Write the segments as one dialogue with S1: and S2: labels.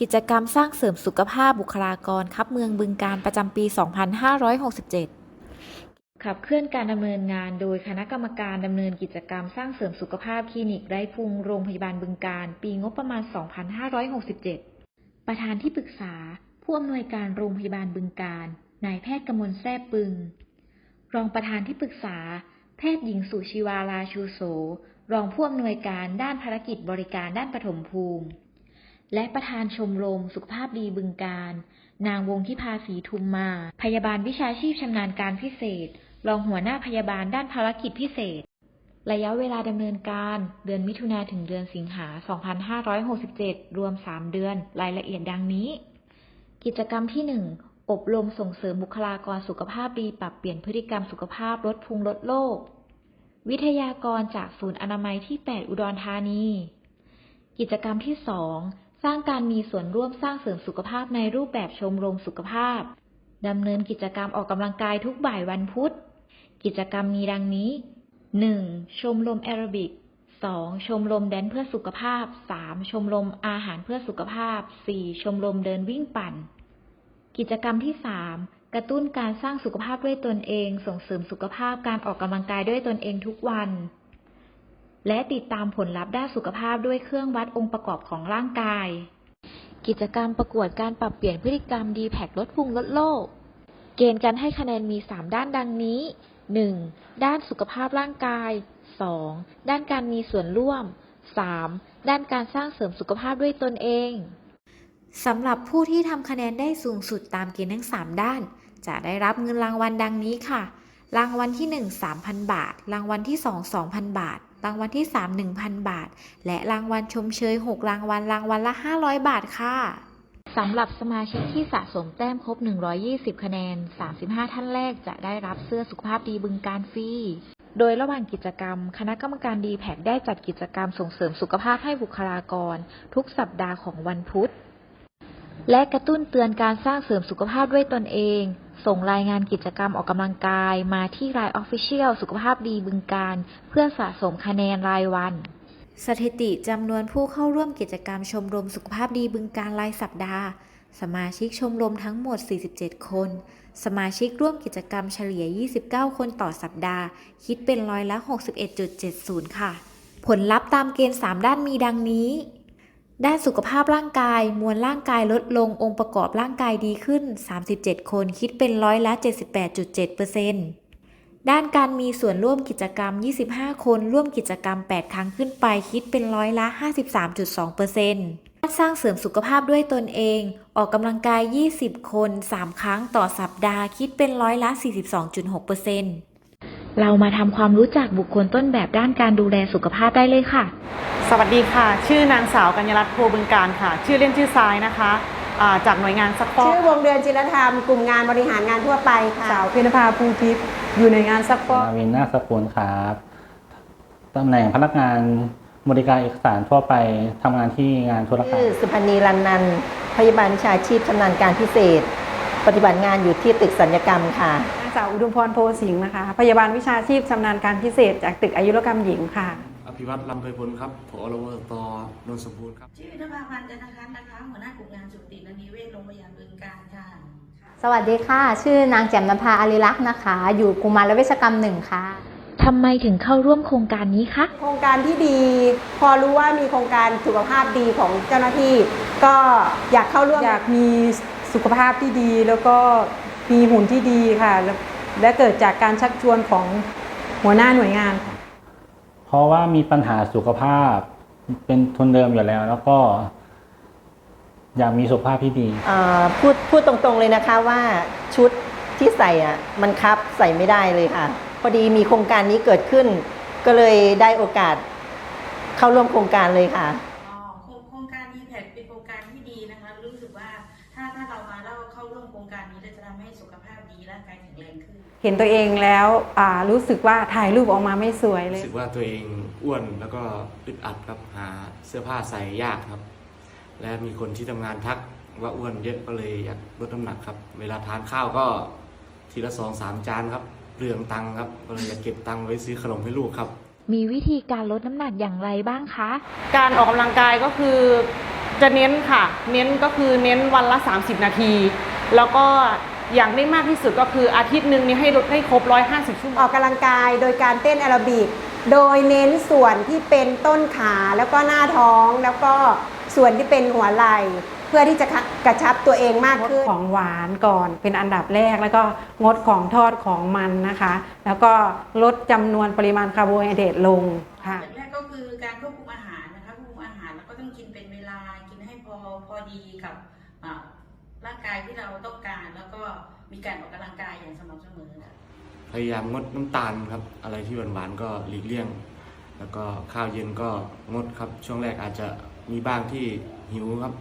S1: กิจกรรมสร้างเสริมสุขภาพบุคลากรครับเมืองบึงการประจำปี 2567 ขับเคลื่อนการดำเนินงานโดยคณะกรรมการดำเนินกิจกรรมสร้างเสริมสุขภาพคลินิกไร้พุงโรงพยาบาลบึงการ ปีงบประมาณ 2567 ประธานที่ปรึกษา ผู้อำนวยการโรงพยาบาลบึงการ นายแพทย์กมลแซ่ปึง รองประธานที่ปรึกษา แพทย์หญิงสุชีวาลาชูโส รองผู้อำนวยการด้านภารกิจบริการด้านปฐมภูมิ และประธานชมรมสุขภาพดีบึงการ นางวงทิพาศรีทุมมา พยาบาลวิชาชีพชำนาญการพิเศษ รองหัวหน้าพยาบาลด้านภารกิจพิเศษ ระยะเวลาดำเนินการ เดือนมิถุนาถึงเดือนสิงหา 2567 รวม 3 เดือน รายละเอียดดังนี้ กิจกรรมที่ 1 อบรมส่งเสริมบุคลากรสุขภาพดีปรับเปลี่ยนพฤติกรรมสุขภาพลดพุงลดโรควิทยากรจากศูนย์อนามัยที่ 8 อุดรธานี กิจกรรมที่ 2 ร้างการมีส่วนร่วมสร้างเสริมสุขภาพในรูปแบบชมรมสุขภาพ ดำเนินกิจกรรมออกกำลังกายทุกบ่ายวันพุธ กิจกรรมมีดังนี้ 1. ชมรมแอโรบิก 2. ชมรมแดนเพื่อสุขภาพ 3. ชมรมอาหารเพื่อสุขภาพ 4. ชมรมเดินวิ่งปั่น กิจกรรมที่ 3 กระตุ้นการสร้างสุขภาพด้วยตนเอง ส่งเสริมสุขภาพการออกกำลังกายด้วยตนเองทุกวัน และติดตามผลลัพธ์ด้านสุขภาพด้วยเครื่องวัดองค์ประกอบของร่างกาย กิจกรรมประกวดการปรับเปลี่ยนพฤติกรรมดีแพคลดพุงลดโลก เกณฑ์การให้คะแนนมี 3 ด้านดังนี้ 1. ด้านสุขภาพร่างกาย 2. ด้านการมีส่วนร่วม 3. ด้านการสร้างเสริมสุขภาพด้วยตนเองสำหรับผู้ที่ทำคะแนนได้สูงสุดตามเกณฑ์ทั้ง 3 ด้าน จะได้รับเงินรางวัลดังนี้ค่ะ รางวัลที่ 1 3,000 บาท รางวัลที่ 2 2,000 บาท รางวัลที่ 3 1,000 บาท และรางวัลชมเชย 6 รางวัลรางวัลละ 500 บาทค่ะสำหรับสมาชิกที่สะสมแต้มครบ 120 คะแนน 35 ท่านแรกจะได้รับเสื้อสุขภาพดีบึงการฟรี โดยระหว่างกิจกรรม คณะกรรมการดีแพได้จัดกิจกรรมส่งเสริมสุขภาพให้บุคลากร ทุกสัปดาห์ของวันพุธ และกระตุ้นเตือนการสร้างเสริมสุขภาพด้วยตนเอง ส่งรายงานกิจกรรมออกกำลังกายมาที่ราย Official สุขภาพดีบึงการ เพื่อสะสมคะแนนรายวัน สถิติจำนวนผู้เข้าร่วมกิจกรรมชมรมสุขภาพดีบึงการรายสัปดาห์ สมาชิกชมรมทั้งหมด 47 คน สมาชิกร่วมกิจกรรมเฉลี่ย 29 คนต่อสัปดาห์ คิดเป็นร้อยละ 61.70 ค่ะ ผลลัพธ์ตามเกณฑ์ 3 ด้านมีดังนี้ ด้านสุขภาพร่างกาย มวลร่างกายลดลงองค์ประกอบร่างกายดีขึ้น 37 คนคิดเป็นร้อยละ 78.7%ด้านการมีส่วนร่วมกิจกรรม 25 คนร่วมกิจกรรม 8 ครั้งขึ้นไปคิดเป็นร้อยละ 53.2%ด้านสร้างเสริมสุขภาพด้วยตนเอง ออกกำลังกาย 20 คน 3 ครั้งต่อสัปดาห์คิดเป็นร้อยละ 42.6% เรามาทำความรู้จักบุคคลต้นแบบด้านการดูแลสุขภาพได้เลยค่ะ
S2: สวัสดีค่ะ ชื่อนางสาวกัญญารัตน์โพบึงการค่ะ ชื่อเล่นชื่อทรายนะคะอ่าจากหน่วยงานซักฟอก
S3: ชื่อวงเดือนจิรธรรมกลุ่มงานบริหารงานทั่วไปค่ะ
S2: สาวเพญภาภูทิพย์อยู่ในงานซักฟอก
S4: นาวินนาคสกุลครับตำแหน่งพนักงานบริการเอกสารทั่วไปทำงานที่งานธุรการ
S3: ชื่อสุพนีรันนันท์พยาบาลวิชาชีพชำนาญการพิเศษ ปฏิบัติงานอยู่ที่ตึกสัญญกรรมค่ะ
S2: นาง สาวอุดมพรโพสิงห์นะคะ พยาบาลวิชาชีพชำนาญการพิเศษ จากตึกอายุรกรรมหญิงค่ะ
S5: อภิวัตรลำเพยพลครับผอรวตนนทสมบูรณ์ครับ
S6: ชื่อวิทยาพันธ์จันทคันนะคะ หัวหน้ากลุ่มงานสุตินันทีเวชโรงพยาบาลบึงการค่ะ
S7: สวัสดีค่ะ ชื่อนางแจ่มนภาอาริลักษณ์นะคะ อยู่กุมารเวชกรรมหนึ่งค่ะ
S1: ทำไมถึงเข้าร่วมโครงการนี้คะ
S3: โครงการที่ดี พอรู้ว่ามีโครงการสุขภาพดีของเจ้าหน้าที่ ก็อยากเข้าร่วม
S2: อยากมีสุขภาพที่ดีแล้วก็ มีหุ่นที่ดีค่ะและและเกิดจากการชักชวนของหัวหน้าหน่วยงานค่ะ
S4: เพราะว่ามีปัญหาสุขภาพเป็นทุนเดิมอยู่แล้ว แล้วก็ อยากมีสุขภาพที่ดี
S3: เอ่อพูดพูดตรงๆเลยนะคะว่าชุดที่ใส่อะมันคับใส่ไม่ได้เลยค่ะ พอดีมีโครงการนี้เกิดขึ้น ก็เลยได้โอกาสเข้าร่วมโครงการเลยค่ะ
S2: เห็นตัวเองแล้วอ่ารู้สึกว่าถ่ายรูปออกมาไม่สวยเลย
S5: รู้สึกว่าตัวเองอ้วนแล้วก็อึดอัดครับหาเสื้อผ้าใส่ยากครับ และมีคนที่ทำงานทักว่าอ้วนเยอะก็เลยอยากลดน้ำหนักครับ เวลาทานข้าวก็ทีละสองสามจานครับเปลืองตังค์ครับก็เลยอยากเก็บตังค์ไว้ซื้อขนมให้ลูกครับ
S1: มีวิธีการลดน้ำหนักอย่างไรบ้างคะ
S2: การออกกำลังกายก็คือ
S8: จะเน้นค่ะ เน้นก็คือเน้นวันละ 30 นาที แล้วก็ อย่างได้มากที่สุดก็คืออาทิตย์หนึ่งนี้ให้ลดให้ครบ 150 ชั่วโม
S9: องอกกำลังกายโดยการเต้นแอโรบิก โดยเน้นส่วนที่เป็นต้นขาแล้วก็หน้าท้องแล้วก็ส่วนที่เป็นหัวไหล่ เพื่อที่จะกระชับตัวเองมาก
S2: งด
S9: ขึ้น
S2: ของหวานก่อนเป็นอันดับแรกแล้วก็งดของทอดของมันนะคะ แล้วก็ลดจำนวนปริมาณคาร์โบไฮเดรตลงค่ะ
S6: อย่างแรกก็คือการควบคุมอาหารนะคะควบคุมอาหารแล้วก็ต้องกินเป็นเวลากินให้พอพอดีกับอ่า ร่างกายที่เราต้องการ แล้วก็มีการออกกำลังกายอย่างสม่ำเสมอค่ะ
S5: พยายามงดน้ำตาลครับ อะไรที่หวานๆก็หลีกเลี่ยง แล้วก็ข้าวเย็นก็งดครับ ช่วงแรกอาจจะมีบ้างที่หิวครับ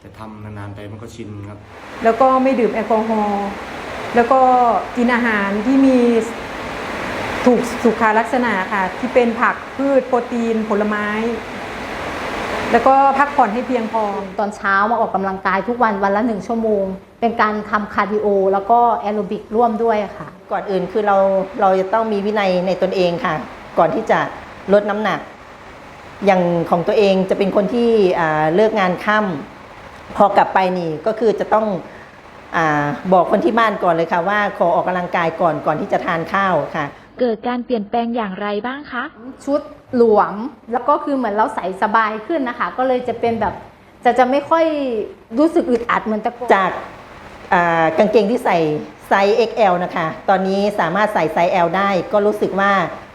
S5: แต่ทำนานๆไปมันก็ชินครับ
S2: แล้วก็ไม่ดื่มแอลกอฮอล์แล้วก็กินอาหารที่มีถูกสุขลักษณะค่ะ ที่เป็นผักพืชโปรตีนผลไม้ แล้วก็พักผ่อนให้เพียงพอ
S7: ตอนเช้ามาออกกำลังกายทุกวันวันละหนึ่งชั่วโมง เป็นการทำคาร์ดิโอ แล้วก็แอโรบิกร่วมด้วยค่ะ
S3: ก่อนอื่นคือเราเราจะต้องมีวินัยในตนเองค่ะ ก่อนที่จะลดน้ำหนัก อย่างของตัวเองจะเป็นคนที่อ่าเลิกงานค่ำพอกลับไปนี่ก็คือจะต้องอาบอกคนที่บ้านก่อนเลยค่ะว่าขอออกกำลังกายก่อนก่อนที่จะทานข้าวค่ะ
S1: เกิดการเปลี่ยนแปลงอย่างไรบ้างคะ
S7: ชุดหลวมแล้วก็คือเหมือนเราใส่สบายขึ้นนะคะ ก็เลยจะเป็นแบบจะจะไม่ค่อยรู้สึกอึดอัดเหมือนแต่ก่อน
S3: จากอ่ากางเกงที่ใส่ไซส์ XL นะคะ ตอนนี้สามารถใส่ไซส์ L ได้ ก็รู้สึกว่า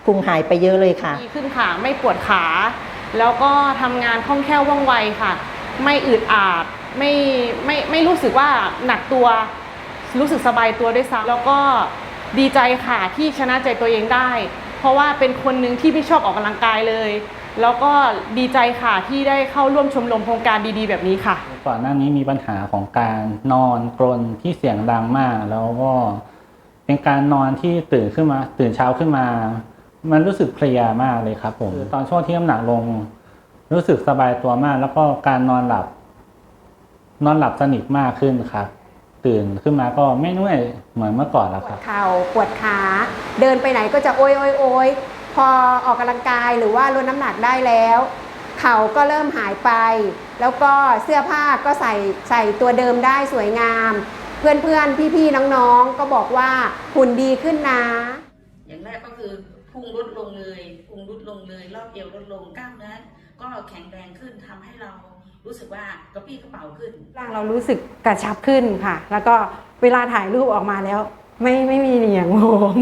S3: พุงหายไปเยอะเลยค่ะ
S8: ดีขึ้นค่ะ ไม่ปวดขา แล้วก็ทำงานคล่องแคล่วว่องไวค่ะ ไม่อึดอัดไม่ไม่ไม่รู้สึกว่าหนักตัว รู้สึกสบายตัวด้วยซ้ำแล้วก็ ดีใจค่ะที่ชนะใจตัวเองได้ เพราะว่าเป็นคนหนึ่งที่ไม่ชอบออกกำลังกายเลย แล้วก็ดีใจค่ะที่ได้เข้าร่วมชมรมโครงการดีๆ แบบนี้ค่ะ
S4: ก่อนหน้านี้มีปัญหาของการนอนกรนที่เสียงดังมาก แล้วก็เป็นการนอนที่ตื่นขึ้นมา ตื่นเช้าขึ้นมา มันรู้สึกเพลียมากเลยครับผมตอนช่วงที่น้ำหนักลง รู้สึกสบายตัวมาก แล้วก็การนอนหลับ นอนหลับสนิทมากขึ้นครับ ตื่นขึ้นมาก็ไม่นุ่ยเหมือนเมื่อก่อนแล้ว
S9: ป
S4: ควรั
S9: ด
S4: บ
S9: เข่าปวดขาเดินไปไหนก็จะโอยโอยโอยพอออกกำลังกายหรือว่าลดน้ำหนักได้แล้ว เข่าก็เริ่มหายไป แล้วก็เสื้อผ้าก็ใส่ใส่ตัวเดิมได้สวยงาม เพื่อนเพื่อนพี่พี่ๆน้องๆ ก็บอกว่าหุ่นดีขึ้นนะ
S6: อย่างแรกก็คือพุงลดลงเลยพุงลดลงเลยรอบเอวลดลงกล้ามเนื้อก็แข็งแรงขึ้นทำให้เรา รู้สึกว่ากระปรี้กระเป๋าขึ้น
S2: ร่างเรารู้สึกกระชับขึ้นค่ะ แล้วก็เวลาถ่ายรูปออกมาแล้ว ไม่ไม่มีเหนียงโหม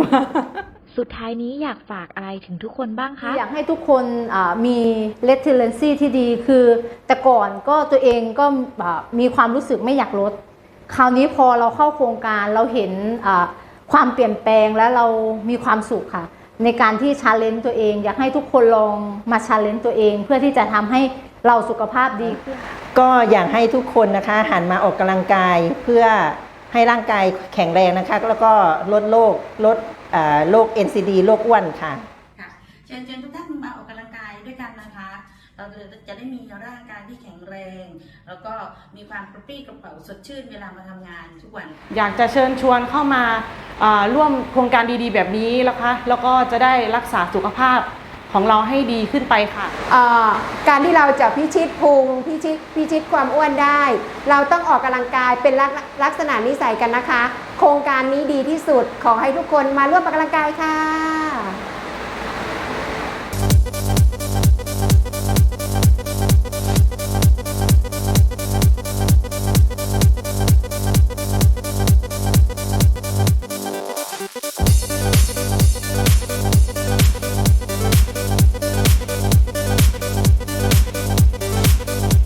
S1: สุดท้ายนี้อยากฝากอะไรถึงทุกคนบ้างคะ
S7: อยากให้ทุกคนอ่ามี resiliency ที่ดีคือ แต่ก่อนก็ตัวเองก็อ่ามีความรู้สึกไม่อยากลด คราวนี้พอเราเข้าโครงการเราเห็นอ่าความเปลี่ยนแปลงแล้วเรามีความสุขค่ะ ในการที่ชาเลนจ์ตัวเอง อยากให้ทุกคนลองมาชาเลนจ์ตัวเอง เพื่อที่จะทำให้ เราสุขภาพดีขึ้น
S3: ก็อยากให้ทุกคนนะคะหันมาออกกำลังกายเพื่อให้ร่างกายแข็งแรงนะคะ แล้วก็ลดโรคลดอ่าโรค NCD โรคอ้วนค่ะ
S6: ค่ะเชิญเชิญทุกท่านมาออกกำลังกายด้วยกันนะคะ เราจะจะได้มีร่างกายที่แข็งแรง แล้วก็มีความกระปรี้กระเป๋าสดชื่นเวลามาทำงานทุกวัน
S8: อยากจะเชิญชวนเข้ามาอ่าร่วมโครงการดีๆ แบบนี้นะคะ แล้วก็จะได้รักษาสุขภาพ ของเราให้ดีขึ้นไปค่ะ
S9: เอ่อการที่เราจะพิชิตพุงพิชิตพิชิตความอ้วนได้ เราต้องออกกำลังกายเป็นลักลักษณะนิสัยกันนะคะ โครงการนี้ดีที่สุดขอให้ทุกคนมาร่วมออกกำลังกายค่ะ